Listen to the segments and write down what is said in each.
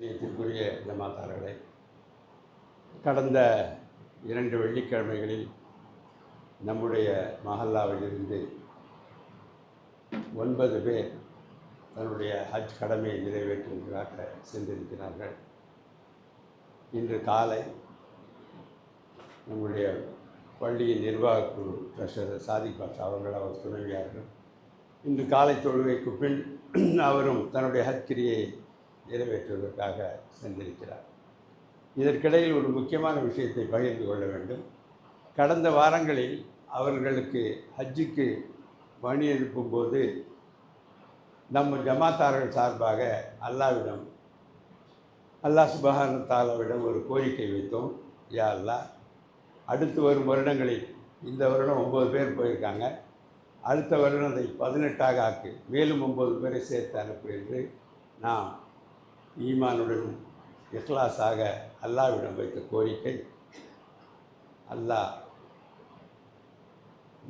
நேற்றுக்குரிய ஜமாத்தார்களே கடந்த இரண்டு வெள்ளிக்கிழமைகளில் நம்முடைய மஹல்லாவிலிருந்து ஒன்பது பேர் தன்னுடைய ஹஜ் கடமையை நிறைவேற்றுவதற்காக சென்றிருக்கிறார்கள். இன்று காலை நம்முடைய பள்ளியின் நிர்வாகக்குழு ட்ரெஷரர் சாதிக் பாஷா அவர்கள் அவர் துணைவியார்கள். இன்று காலை தொழுகைக்கு பின் அவரும் தன்னுடைய ஹஜ்கிரியை நிறைவேற்றுவதற்காக சென்றிருக்கிறார். இதற்கிடையில் ஒரு முக்கியமான விஷயத்தை பகிர்ந்து கொள்ள வேண்டும். கடந்த வாரங்களில் அவர்களுக்கு ஹஜ்ஜுக்கு மணி எழுப்பும்போது நம்ம ஜமாத்தார்கள் சார்பாக அல்லாவிடம் அல்லாஹ் சுபஹான தாலாவிடம் ஒரு கோரிக்கை வைத்தோம். யா அல்லாஹ் அடுத்து வரும் வருடங்களில் இந்த வருடம் ஒம்பது பேர் போயிருக்காங்க. அடுத்த வருடம் அதை பதினெட்டாக ஆக்கு. மேலும் ஒம்பது பேரை சேர்த்து அனுப்பு என்று நாம் ஈமானுடன் இஹ்லாஸாக அல்லாவிடம் வைத்த கோரிக்கை அல்லாஹ்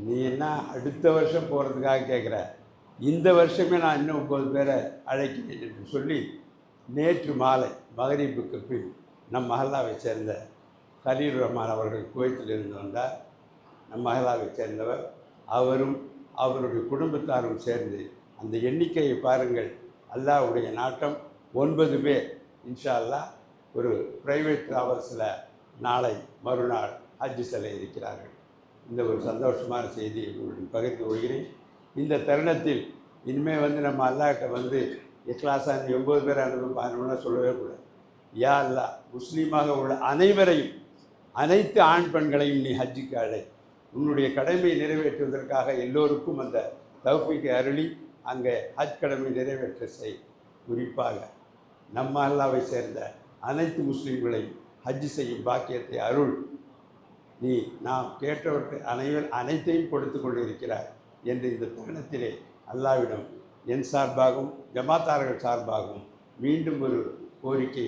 நீ என்ன அடுத்த வருஷம் போகிறதுக்காக கேட்குற இந்த வருஷமே நான் இன்னும் ஒம்பது பேரை அழைக்கிறேன் என்று சொல்லி நேற்று மாலை மகரீபுக்கு பின் நம் மஹல்லாவை சேர்ந்த ஹலீர் ரஹ்மான் அவர்கள் குவைத்திலிருந்து வந்தார். நம் மஹல்லாவை சேர்ந்தவர். அவரும் அவருடைய குடும்பத்தாரும் சேர்ந்து அந்த எண்ணிக்கையை பாருங்கள். அல்லாஹ்வுடைய நாட்டம் ஒன்பது பேர் இன்ஷா அல்லாஹ் ஒரு ப்ரைவேட் ட்ராவல்ஸில் நாளை மறுநாள் ஹஜ் செல்ல இருக்கிறார்கள். இந்த ஒரு சந்தோஷமான செய்தியை உங்களுடன் பகிர்ந்து கொள்கிறேன். இந்த தருணத்தில் இனிமேல் வந்து நம்ம அல்லாட்ட வந்து இக்லாஸாக ஒம்பது பேர் அனுபவம் அனுபவம்லாம் சொல்லவே கூடாது. யா அல்லா முஸ்லீமாக உள்ள அனைவரையும் அனைத்து ஆண் பெண்களையும் நீ ஹஜ்ஜுக்கு அழை. உன்னுடைய கடமையை நிறைவேற்றுவதற்காக எல்லோருக்கும் அந்த தௌஃபீக்கை அருளி அங்கே ஹஜ் கடமை நிறைவேற்ற செய். குறிப்பாக நம்ம அல்லாவை சேர்ந்த அனைத்து முஸ்லீம்களையும் ஹஜ் செய்யும் பாக்கியத்தை அருள். நீ நாம் கேட்டவர்கள் அனைவர் அனைத்தையும் கொடுத்து கொண்டிருக்கிறார் என்று இந்த தருணத்திலே அல்லாவிடம் என் சார்பாகவும் ஜமாத்தார்கள் சார்பாகவும் மீண்டும் ஒரு கோரிக்கை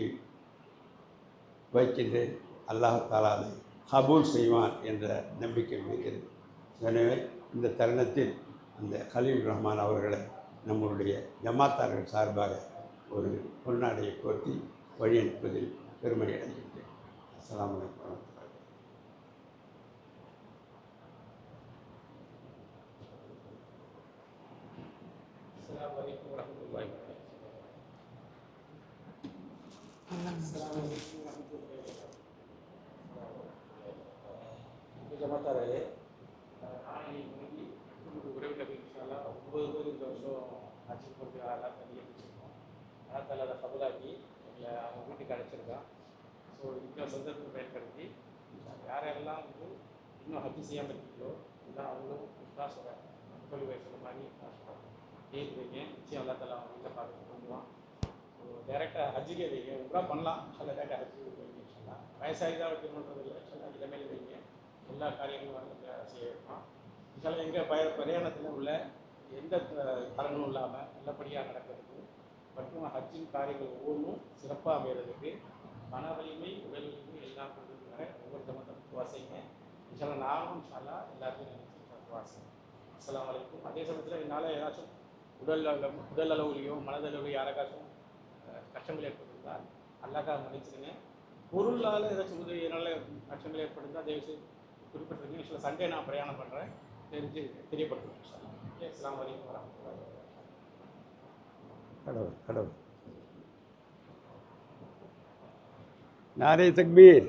வைக்கின்றேன். அல்லாஹாலா அதை ஹபூல் செய்வான் என்ற நம்பிக்கை இருக்கிறது எனவே இந்த தருணத்தில் அந்த கலீல் ரஹ்மான் அவர்களை நம்மளுடைய ஜமாத்தார்கள் சார்பாக ஒரு பொன்னாடையை போர்த்தி வழி அனுப்பதில் பெருமை அடைகின்றேன் அஸ்ஸலாமு அலைக்கும் வரஹ்மத்துல்லாஹி السلام عليكم ورحمة الله وبركاته. السلام عليكم ورحمة الله وبركاته. ஜமாத்தாரே நாளைக்கு இன்னைக்கு உங்களுக்கு உறவினர் இன்ஷால்லா ஒன்பது பேர் இந்த வருஷம் ஆட்சி போட்டு ஆளாக தனியாக பிடிச்சிருக்கோம் அதை கபலாக்கி எங்களை அவங்க வீட்டுக்கு அழைச்சிருக்கான். ஸோ இந்த சந்தர்ப்பத்தை பயன்படுத்தி யாரெல்லாம் வந்து இன்னும் ஹஜ்ஜி செய்யாமல் இருக்கீங்களோ எல்லாம் அவங்களும் விஸ்வாசோட தொழில் வயசுல மாதிரி விஸ்வாசம் ஏன் வைங்க. நிச்சயம் அல்லா தலா அவங்க வீட்டில் பார்த்து பண்ணுவான் ஸோ டேரெக்டாக ஹஜ்ஜுக்கே வைங்க. உங்களா பண்ணலாம். சொல்ல டேரெக்டாக ஹஜ்ஜுக்கு வைங்க சொல்லலாம் வயசாகி தான் வைக்கணுன்றது இல்லை. சொல்ல இளமையில வைங்க. எல்லா காரியங்களும் வந்து செய்ய வைப்பான் சில எங்கள் பய பிரயாணத்தில் உள்ள எந்த அஹ், இல்லாமல் நல்லபடியாக நடக்கிறதுக்கு மற்றும் ஹஜ்ஜின் காரியங்கள் ஒவ்வொன்றும் சிறப்பாக அமைகிறதுக்கு மன வலிமை உடல் வலிமை எல்லாம் கொடுக்குற ஒவ்வொரு ஜமத்தை வாசிங்க இன்ஷால்லா நானும் இன்ஷால்லா எல்லாத்தையும் நினைச்சு வாசிங்க அஸ்லாம் வலைக்கும் அதே சமயத்தில் என்னால் ஏதாச்சும் உடல் அளவு உடல் அளவுலையோ மனதளவுலையும் யாருக்காச்சும் கஷ்டங்கள் ஏற்பட்டிருந்தால் அல்லாக்கா மன்னிச்சிடுங்க பொருளால் ஏதாச்சும் உதவி என்னால் கஷ்டங்கள் ஏற்பட்டிருந்தால் தயவுசெய்து குறிப்பிட்டிருக்கீங்க சில சண்டே நான் பிரயாணம் பண்ணுறேன் தெரிஞ்சு தெரியப்படுத்துவேன் அஸ்லாம் வலைக்கும் வரமத்துல்லாஹி கடவுள் கடவுள் நாரே தக்பீர்